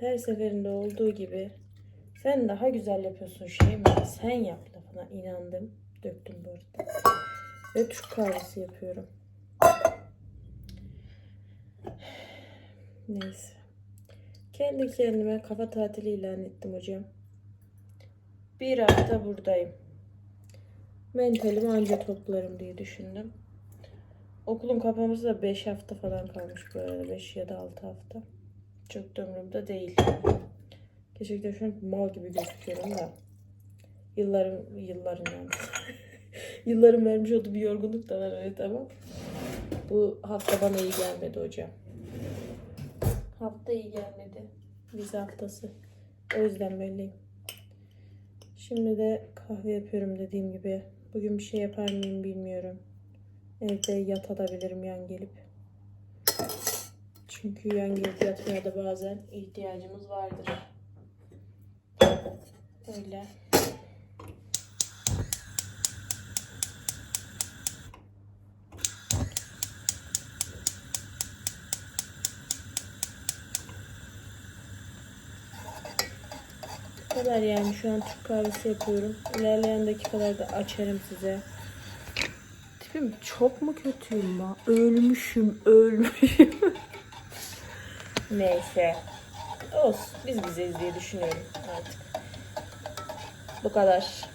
her seferinde olduğu gibi sen daha güzel yapıyorsun şey mi? Sen yap lafına inandım. Döktüm bu arada. Ve Türk kahvesi yapıyorum. Neyse. Kendi kendime kafa tatili ilan ettim hocam. Bir hafta buradayım. Mentalimi anca toplarım diye düşündüm. Okulun kapanması da 5 hafta falan kalmış bu arada. 5 ya da 6 hafta. Çok da umurumda değil. Gerçekten şu an mal gibi gözüküyorum da. Yılların, yılların yani. Yılların vermiş olduğu bir yorgunluk da var evet ama. Bu hafta bana iyi gelmedi hocam. Hafta iyi gelmedi. Vize haftası. O yüzden böyleyim. Şimdi de kahve yapıyorum dediğim gibi. Bugün bir şey yapar mıyım bilmiyorum. Evde yatabilirim yan gelip. Çünkü yan gelip yatmaya da bazen ihtiyacımız vardır. Öyle. Kadar yani şu an Türk kahvesi yapıyorum. İlerleyen dakikalarda açarım size. Tipim çok mu kötüyüm ben? Ölmüşüm, ölmüşüm. Neyse. Olsun. Biz bizeyiz diye düşünüyorum artık. Bu kadar.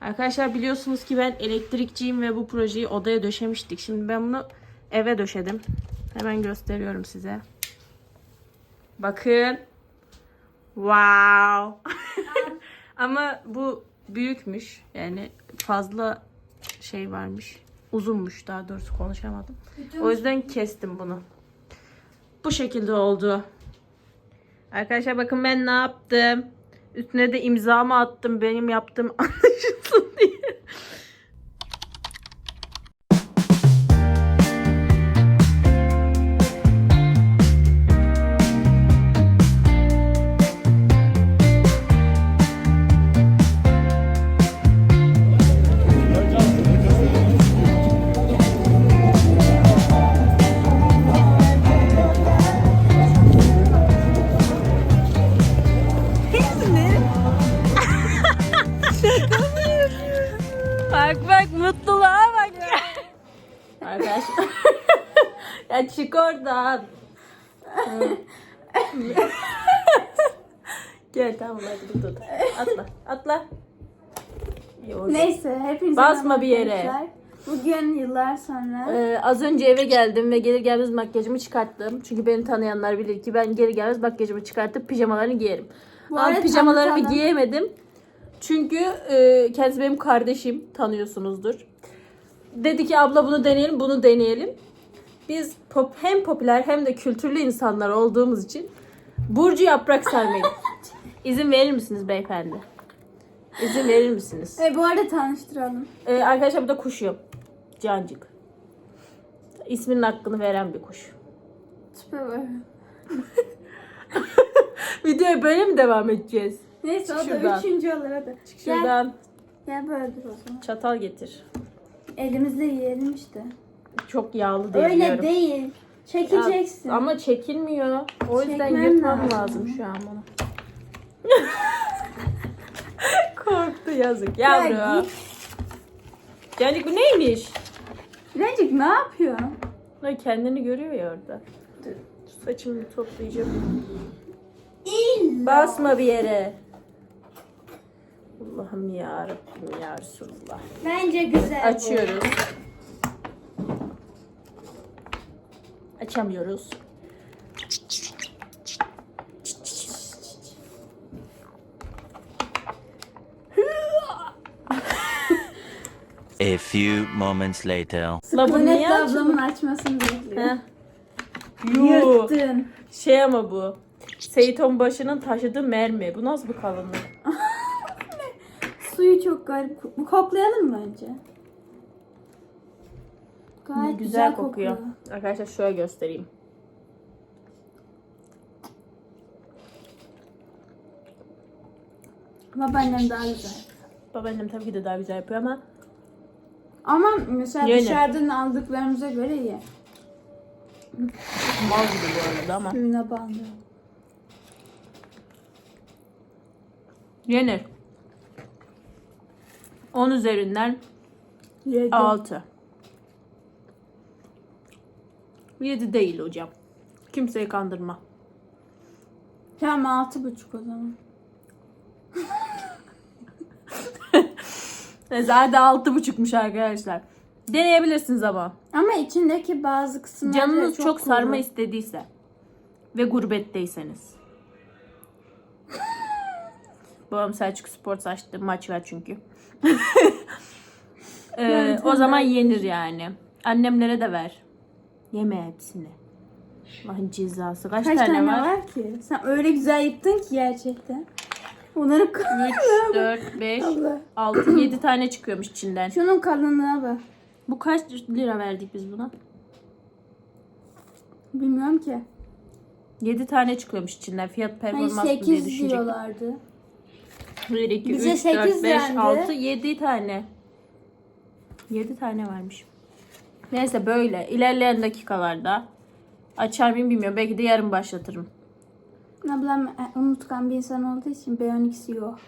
Arkadaşlar biliyorsunuz ki ben elektrikçiyim ve bu projeyi odaya döşemiştik. Şimdi ben bunu eve döşedim. Hemen gösteriyorum size. Bakın. Wow. Ama bu büyükmüş. Yani fazla şey varmış. Uzunmuş daha doğrusu konuşamadım. O yüzden kestim bunu. Bu şekilde oldu. Arkadaşlar bakın ben ne yaptım. Üstüne de imzamı attım. Benim yaptığım anlaşılsın diye. Arkadaşlar. ya çık oradan. Gel tamam hadi tut. Atla. Atla. Yok. Neyse hepinize Basma bir yere. arkadaşlar. Bugün yıllar sonra Ee, az önce eve geldim ve gelir gelmez makyajımı çıkarttım. Çünkü beni tanıyanlar bilir ki ben gelir gelmez makyajımı çıkartıp pijamalarını giyerim. Bu Ama pijamalarımı giyemedim. Çünkü e, kendisi benim kardeşim tanıyorsunuzdur. Dedi ki abla bunu deneyelim bunu deneyelim. Biz pop, hem popüler hem de kültürlü insanlar olduğumuz için Burcu yaprak sermeyi. İzin verir misiniz beyefendi? İzin verir misiniz? e, bu arada tanıştıralım. Ee, arkadaşlar bu da kuşum. Cancık. İsminin hakkını veren bir kuş. Bak. Videoya böyle mi devam edeceğiz? Neyse o da Şuradan. üçüncü olur hadi. Gel, Şuradan gel böyle dur o zaman. çatal getir. Elimizle yiyelim işte. Çok yağlı diye Öyle biliyorum. değil. Ya, Çekeceksin. ama çekilmiyor. O yüzden Çekmen yırtmam lazım. lazım. şu an bunu. Korktu yazık Ya git. Cancık bu neymiş? Bilecik ne yapıyor? Ay, kendini görüyor ya orada. Dur, Saçımı toplayacağım. İlla. Basma bir yere. Allah'ım ya Rabbim ya Resulullah. Bence güzel bu. Açıyoruz. Açamıyoruz. A few moments later. La bunu niye Sükunetle açmadın? ablamın açmasını bekliyor. Yuh. Yırttın. Şey ama bu. Seyit Onbaşı'nın taşıdığı mermi. Bu nasıl bir kalınlık? suyu çok garip. Bu koklayalım mı önce? Gayet güzel, güzel kokuyor. kokuyor. Arkadaşlar şöyle göstereyim. Babaannem daha güzel. Babaannem tabii ki de daha güzel yapıyor ama ama mesela Yine. dışarıdan aldıklarımıza göre iyi. Mal gibi bu arada ama. Suyuna bandı. Yenir. 10 üzerinden Yedi. 6. 7 değil hocam. Kimseyi kandırma. Tamam altı buçuk o zaman. Neyse hadi 6.5'muş arkadaşlar. Deneyebilirsiniz ama. Ama içindeki bazı kısımlar Canınız çok, çok, sarma istediyse ve gurbetteyseniz. Babam Selçuk Spor açtı. Maç var çünkü. Ee, Yani o zaman yenir yani. Annemlere de ver. Yeme hepsini. Allah'ın cezası. Kaç, Kaç tane, var? var ki? Sen öyle güzel yıktın ki gerçekten. Onları 3, 4, 5, Allah. 6, 7 tane çıkıyormuş içinden. Şunun kalınlığına bak. Bu kaç lira verdik biz buna? Bilmiyorum ki. 7 tane çıkıyormuş içinden. Fiyat Hani performans diye 8 düşünecek. diyorlardı. 1, 2, Bize 3, 4, sekiz 5, dendi. 6, 7 tane. 7 tane varmış. Neyse böyle. İlerleyen dakikalarda açar mıyım bilmiyorum. Belki de yarın başlatırım. Ablam e, unutkan bir insan olduğu için B12'si yok.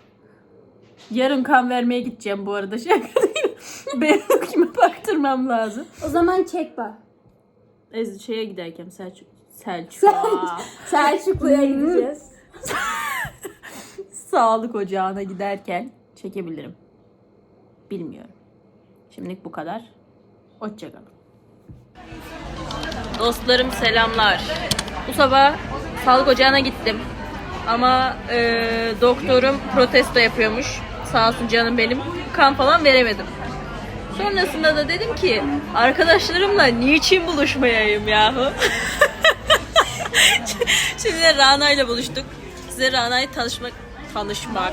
Yarın kan vermeye gideceğim bu arada. Şaka değil. Benim kime baktırmam lazım. O zaman çek bak. Ez şeye giderken Selçuk. Selçuk'a. Selçuklu'ya gideceğiz. Sağlık ocağına giderken çekebilirim. Bilmiyorum. Şimdilik bu kadar. Hoşçakalın. Dostlarım selamlar. Bu sabah sağlık ocağına gittim. Ama e, doktorum protesto yapıyormuş. Sağ olsun canım benim. Kan falan veremedim. Sonrasında da dedim ki arkadaşlarımla niçin buluşmayayım yahu? Şimdi Rana ile buluştuk. Size Rana'yı tanışmak tanışmak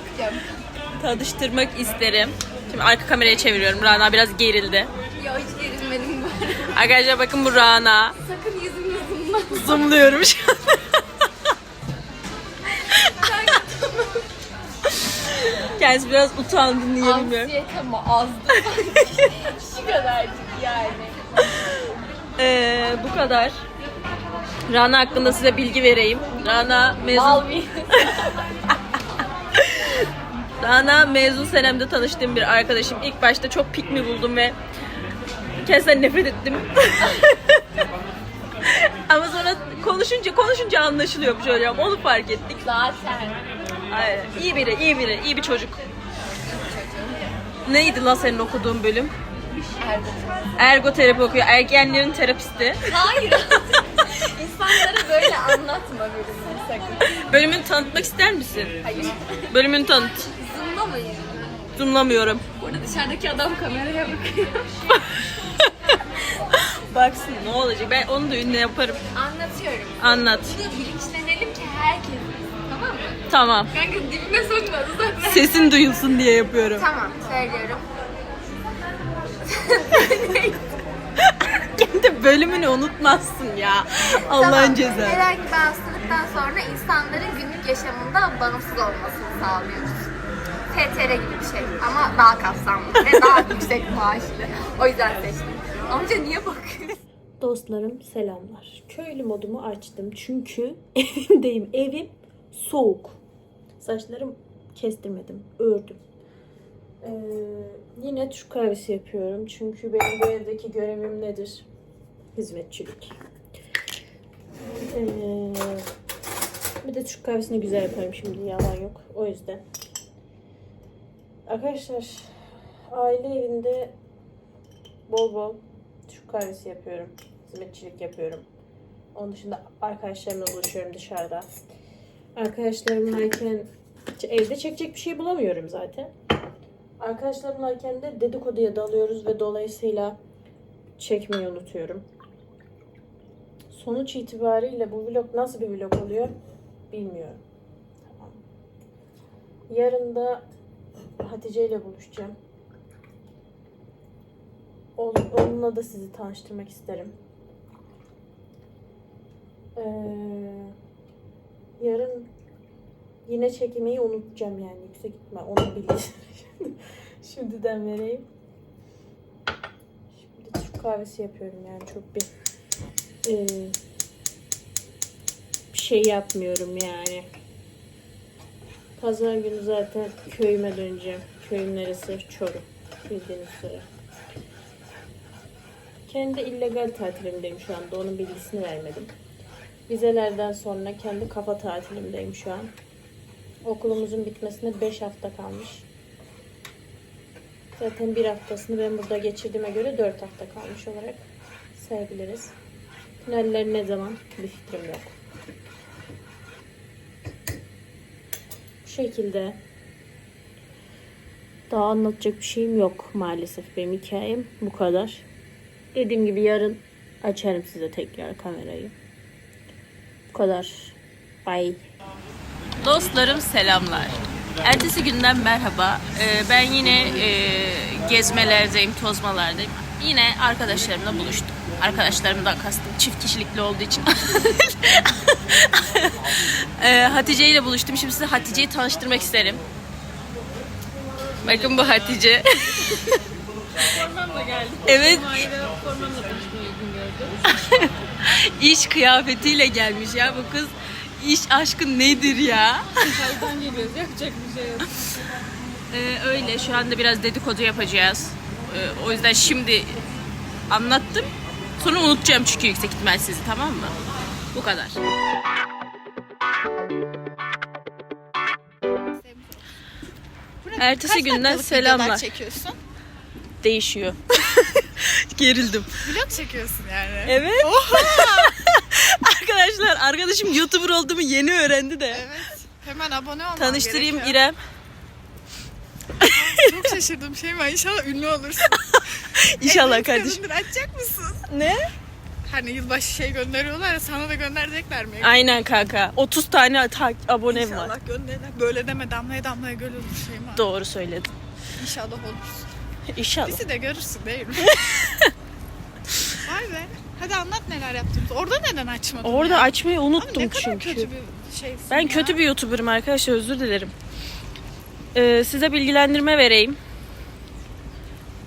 tanıştırmak isterim. Şimdi arka kameraya çeviriyorum. Rana biraz gerildi. Ya hiç gerilmedim bu arada. Arkadaşlar bakın bu Rana. Sakın yüzümü zoomla. Zoomluyorum şu an. Kendisi biraz utandı niye bilmiyorum. Anksiyetem azdı. Şu kadarcık yani. Ee, bu kadar. Rana hakkında size bilgi vereyim. Rana mezun... Bir. Rana mezun senemde tanıştığım bir arkadaşım. İlk başta çok pik mi buldum ve kendisinden nefret ettim. Ama sonra konuşunca konuşunca anlaşılıyormuş hocam. Onu fark ettik. Zaten. Aynen. İyi biri, iyi biri, iyi bir çocuk. Neydi lan senin okuduğun bölüm? Ergoterapi okuyor. Ergenlerin terapisti. Hayır. İnsanlara böyle anlatma bölümünü sakın. Bölümünü tanıtmak ister misin? Hayır. Bölümünü tanıt. Zoomlamayın. Zoomlamıyorum. Burada dışarıdaki adam kameraya bakıyor. Baksın ne olacak. Ben onu da ünlü yaparım. Anlatıyorum. Anlat. Bunu bilinçlenelim ki herkes Tamam mı? Tamam. Kanka dibime sokma. Sesin duyulsun diye yapıyorum. Tamam söylüyorum. Kendi bölümünü unutmazsın ya. Allah'ın Tamam. cezası. Herhangi bir hastalıktan sonra insanların günlük yaşamında bağımsız olmasını sağlıyoruz. TTR gibi bir şey ama daha kapsamlı ve daha yüksek maaşlı. O yüzden seçtim. Amca niye bakıyorsun? Dostlarım selamlar. Köylü modumu açtım çünkü evimdeyim. Evim soğuk. Saçlarım kestirmedim, ördüm. Ee, yine Türk kahvesi yapıyorum çünkü benim bu evdeki görevim nedir? Hizmetçilik. Ee, bir de Türk kahvesini güzel yaparım şimdi yalan yok. O yüzden. Arkadaşlar aile evinde bol bol Türk kahvesi yapıyorum. Hizmetçilik yapıyorum. Onun dışında arkadaşlarımla buluşuyorum dışarıda. Arkadaşlarımlayken evde çekecek bir şey bulamıyorum zaten. Arkadaşlarımlayken de dedikoduya dalıyoruz ve dolayısıyla çekmeyi unutuyorum. Sonuç itibariyle bu vlog nasıl bir vlog oluyor bilmiyorum. Yarın da Hatice ile buluşacağım. On- Onunla da sizi tanıştırmak isterim. Ee, yarın Yine çekmeyi unutacağım yani yüksek ihtimal. Onu bileyim. Şimdiden vereyim. Şimdi Türk kahvesi yapıyorum yani çok bir eee, bir şey yapmıyorum yani. Pazar günü zaten köyüme döneceğim. Köyüm neresi? Çorum. Bildiğiniz üzere. Kendi illegal tatilimdeyim şu anda. Onun bilgisini vermedim. Vizelerden sonra kendi kafa tatilimdeyim şu an. Okulumuzun bitmesine 5 hafta kalmış. Zaten bir haftasını ben burada geçirdiğime göre 4 hafta kalmış olarak sayabiliriz. Finaller ne zaman? Bir fikrim yok. Şekilde daha anlatacak bir şeyim yok maalesef. Benim hikayem bu kadar. Dediğim gibi yarın açarım size tekrar kamerayı. Bu kadar. Bye. Dostlarım selamlar. Ertesi günden merhaba. Ee, ben yine e, gezmelerdeyim, tozmalardayım. Yine arkadaşlarımla buluştum. Arkadaşlarımdan kastım çift kişilikli olduğu için. ee, Hatice ile buluştum. Şimdi size Hatice'yi tanıştırmak isterim. Bakın bu Hatice. evet. İş kıyafetiyle gelmiş ya bu kız. İş aşkı nedir ya? Ee, öyle şu anda biraz dedikodu yapacağız. Ee, o yüzden şimdi anlattım. Sonra unutacağım çünkü yüksek ihtimal sizi tamam mı? Bu kadar. Ertesi günden selamlar. çekiyorsun? Değişiyor. Gerildim. Vlog çekiyorsun yani. Evet. Arkadaşlar arkadaşım YouTuber olduğumu yeni öğrendi de. Evet. Hemen abone olman Tanıştırayım gerekiyor. İrem. Çok şaşırdım şey var. İnşallah ünlü olursun. İnşallah kardeşim. açacak mısın? Ne? Hani yılbaşı şey gönderiyorlar ya sana da gönderecekler mi? Aynen kanka. 30 tane ta- abonem var. İnşallah gönderirler. Böyle deme damlaya damlaya göl olur şey var. Doğru söyledin. İnşallah olursun. İnşallah. Bizi de görürsün değil mi? Vay be. Hadi anlat neler yaptığımızı. Orada neden açmadın Orada ya? açmayı Abi unuttum ne kadar çünkü. kötü bir şeysin Ben ya. kötü bir YouTuber'ım arkadaşlar özür dilerim. Ee, size bilgilendirme vereyim.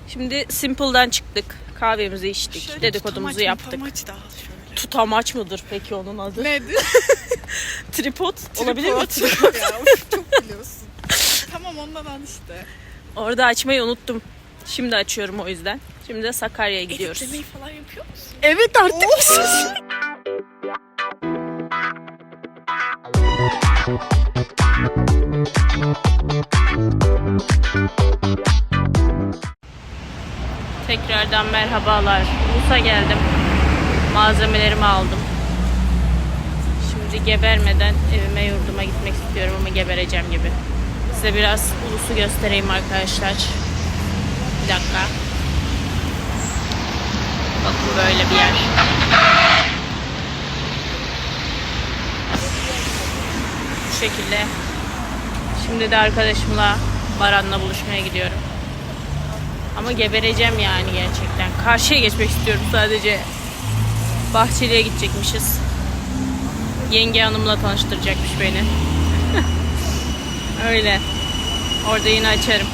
Şimdi Simple'dan çıktık. Kahvemizi içtik. Şöyle dedikodumuzu tutamaç yaptık. mutamaç da al şöyle. Tutamaç mıdır peki onun adı? Nedir? Tripod olabilir mi? Tripod ya. Çok biliyorsun. tamam ondan al işte. Orada açmayı unuttum. Şimdi açıyorum o yüzden. Şimdi de Sakarya'ya gidiyoruz. Editlemeyi falan yapıyor musun? Evet artık. Tekrardan merhabalar. Ulus'a geldim. Malzemelerimi aldım. Şimdi gebermeden evime yurduma gitmek istiyorum ama gebereceğim gibi. Size biraz Ulus'u göstereyim arkadaşlar. Bir dakika. Bakın böyle bir yer. Şekilde. Şimdi de arkadaşımla Baran'la buluşmaya gidiyorum. Ama gebereceğim yani gerçekten. Karşıya geçmek istiyorum sadece. Bahçeli'ye gidecekmişiz. Yenge hanımla tanıştıracakmış beni. Öyle. Orada yine açarım.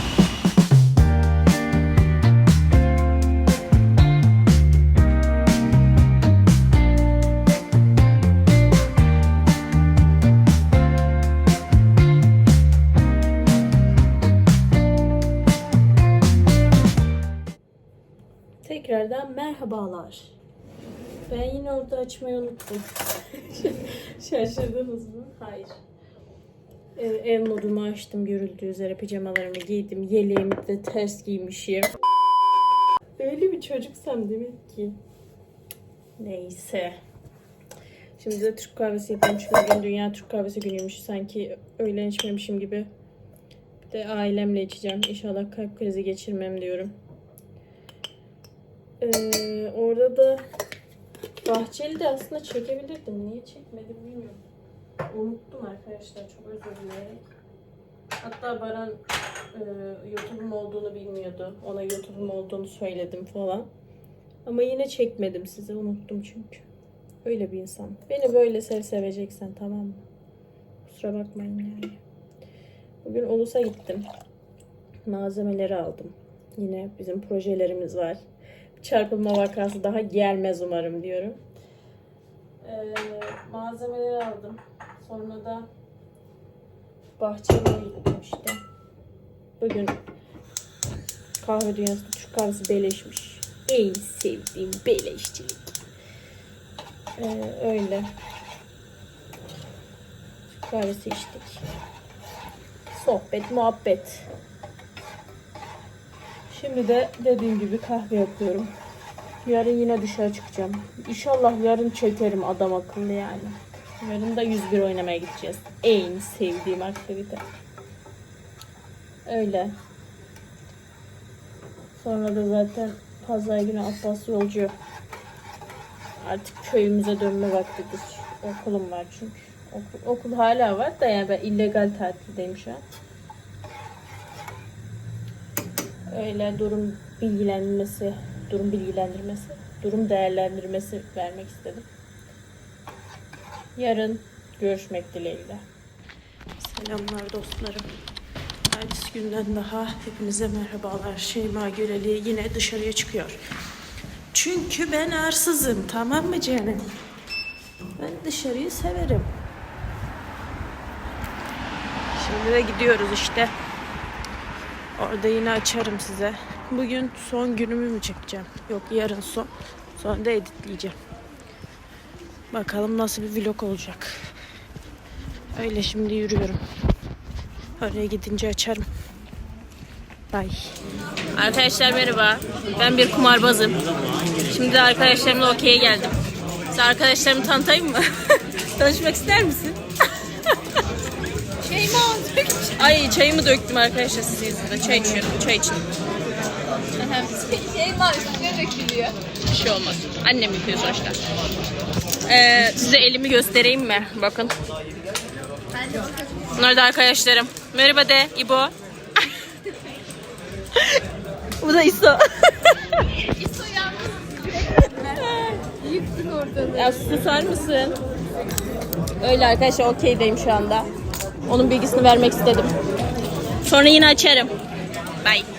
Merhabalar. Ben yine orada açmayı unuttum. Şaşırdınız mı? Hayır. Ee, ev modumu açtım görüldüğü üzere pijamalarımı giydim. Yeleğimi de ters giymişim. Öyle bir çocuksam demek ki. Neyse. Şimdi de Türk kahvesi yapıyorum çünkü bugün Dünya Türk Kahvesi günüymüş. Sanki öğlen içmemişim gibi. Bir de ailemle içeceğim. İnşallah kalp krizi geçirmem diyorum. Ee, orada da Bahçeli de aslında çekebilirdim. Niye çekmedim bilmiyorum. Unuttum arkadaşlar. Çok özür dilerim. Hatta Baran e, YouTube'um olduğunu bilmiyordu. Ona YouTube'um olduğunu söyledim falan. Ama yine çekmedim size. Unuttum çünkü. Öyle bir insan. Beni böyle sev seveceksen tamam mı? Kusura bakmayın yani. Bugün Ulus'a gittim. Malzemeleri aldım. Yine bizim projelerimiz var. Çarpılma vakası daha gelmez umarım diyorum. Ee, malzemeleri aldım. Sonra da bahçeye gittim işte. Bugün kahve dünyasında Türk kahvesi beleşmiş. En sevdiğim beleşçilik. Ee, öyle. Türk kahvesi içtik. Sohbet, muhabbet. Şimdi de dediğim gibi kahve yapıyorum. Yarın yine dışarı çıkacağım. İnşallah yarın çekerim adam akıllı yani. Yarın da 101 oynamaya gideceğiz. En sevdiğim aktivite. Öyle. Sonra da zaten pazar günü Abbas yolcu. Artık köyümüze dönme vaktidir. Okulum var çünkü. Okul, okul hala var da yani ben illegal tatildeyim şu an. Öyle durum bilgilendirmesi, durum bilgilendirmesi, durum değerlendirmesi vermek istedim. Yarın görüşmek dileğiyle. Selamlar dostlarım. Ertesi günden daha hepinize merhabalar. Şeyma Güreli yine dışarıya çıkıyor. Çünkü ben arsızım tamam mı canım? Ben dışarıyı severim. Şimdi de gidiyoruz işte. Orada yine açarım size. Bugün son günümü mü çekeceğim? Yok yarın son. Sonra da editleyeceğim. Bakalım nasıl bir vlog olacak. Öyle şimdi yürüyorum. Oraya gidince açarım. Bye. Arkadaşlar merhaba. Ben bir kumarbazım. Şimdi arkadaşlarımla okey'e geldim. Size arkadaşlarımı tanıtayım mı? Tanışmak ister misin? Ay çayımı döktüm arkadaşlar size yüzünde. Çay içiyorum. Çay için. Şeyma üstüne dökülüyor. Bir şey olmaz. Annem yıkıyor sonuçta. Ee, size elimi göstereyim mi? Bakın. Bunlar da arkadaşlarım. Merhaba de İbo. Bu da İso. İso yalnız Yıktın ortalığı. ya susar mısın? Öyle arkadaşlar okeydeyim şu anda. Onun bilgisini vermek istedim. Sonra yine açarım. Bye.